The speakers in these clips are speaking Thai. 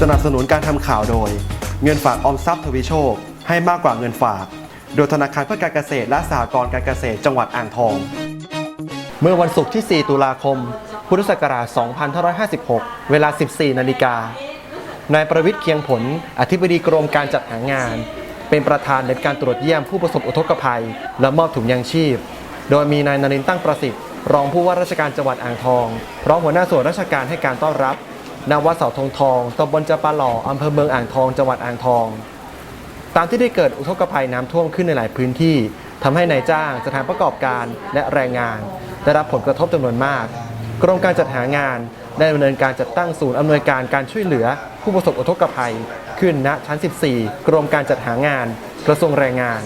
สนับสนุนการทำข่าวโดย เงินฝากออมทรัพย์ทวีโชค ให้มากกว่าเงินฝาก โดยธนาคารเพื่อการเกษตรและสหกรณ์การเกษตรจังหวัดอ่างทอง เมื่อวันศุกร์ที่ 4 ตุลาคม พุทธศักราช 2556 เวลา 14 นาฬิกานายประวิทย์เคียงผล อธิบดีกรมการจัดหางาน เป็นประธานในการตรวจเยี่ยมผู้ประสบอุทกภัย และมอบถุงยางชีพ โดยมีนายนรินตั้งประสิทธิ์ รองผู้ว่าราชการจังหวัดอ่างทองพร้อมหัวหน้าส่วนราชการให้การต้อนรับ ณวัดเสาธงทองตำบลจปาหล่ออำเภอเมืองอ่างทอง จังหวัดอ่างทอง ตามที่ได้เกิดอุทกภัยน้ำท่วมขึ้นในหลายพื้นที่ทำให้นายจ้างสถานประกอบการและแรงงาน ได้รับผลกระทบจำนวนมาก กรมการจัดหางานได้ดำเนินการจัดตั้งศูนย์อำนวยการการช่วยเหลือ ผู้ประสบอุทกภัย ขึ้นณชั้น 14 กรมการจัดหางาน กระทรวงแรงงาน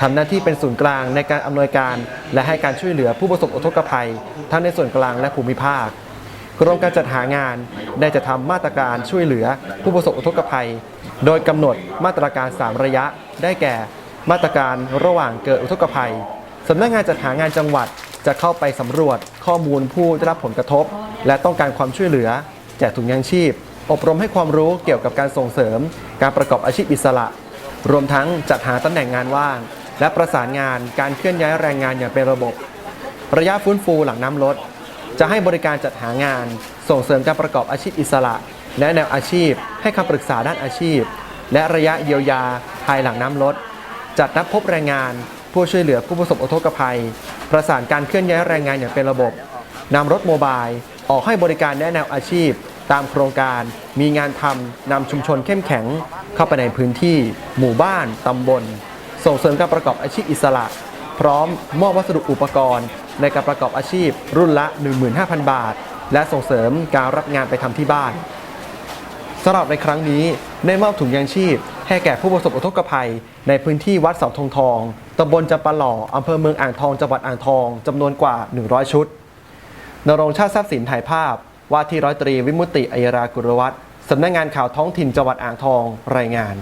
ทำหน้าที่เป็นศูนย์กลางในการอำนวยการ และให้การช่วยเหลือผู้ประสบอุทกภัย ทั้งในส่วนกลางและภูมิภาค กรมการจัดหางานได้จะทำมาตรการช่วยเหลือผู้ประสบอุทกภัย โดยกำหนดมาตรการ 3 ระยะ ได้แก่มาตรการระหว่างเกิดอุทกภัยสำนักงานจัดหางานจังหวัดจะเข้าไปสำรวจข้อมูลผู้ได้รับผลกระทบ และต้องการความช่วยเหลือแจกถุงยางชีพ อบรมให้ความรู้เกี่ยวกับการส่งเสริม การประกอบอาชีพอิสระ รวมทั้งจัดหาตำแหน่งงานว่าง และประสานงานการเคลื่อนย้ายแรงงานอย่างเป็นระบบ ระยะฟื้นฟูหลังน้ำลด จะให้บริการจัดหางาน ส่งเสริมการประกอบอาชีพอิสระ และแนวอาชีพ ให้คำปรึกษาด้านอาชีพ และระยะเยียวยา ภายหลังน้ำลด จัดนัดพบแรงงาน ผู้ช่วยเหลือผู้ประสบอุทกภัย ประสานการเคลื่อนย้ายแรงงานอย่างเป็นระบบนำรถโมบายออกให้บริการแนะแนวอาชีพ ตามโครงการมีงานทำนำชุมชนเข้มแข็ง เข้าไปในพื้นที่ หมู่บ้านตำบล ส่งเสริมการประกอบอาชีพอิสระ พร้อมมอบวัสดุอุปกรณ์ ในการประกอบอาชีพรุ่นละ 15,000 บาท และส่งเสริมการรับงานไปทำที่บ้านสำหรับในครั้งนี้ได้มอบถุงยางชีพ ให้แก่ผู้ประสบอุทกภัย ในพื้นที่วัดเสาธงทองตำบลจำปาหล่ออำเภอเมืองอ่างทองจังหวัดอ่างทองจำนวนกว่า 100 ชุดนรงชาติทรัพย์สินถ่ายภาพ ว่าที่ร้อยตรีวิมุตติอัยรากุลวัฒน์สำนักงานข่าวท้องถิ่นจังหวัดอ่างทองรายงาน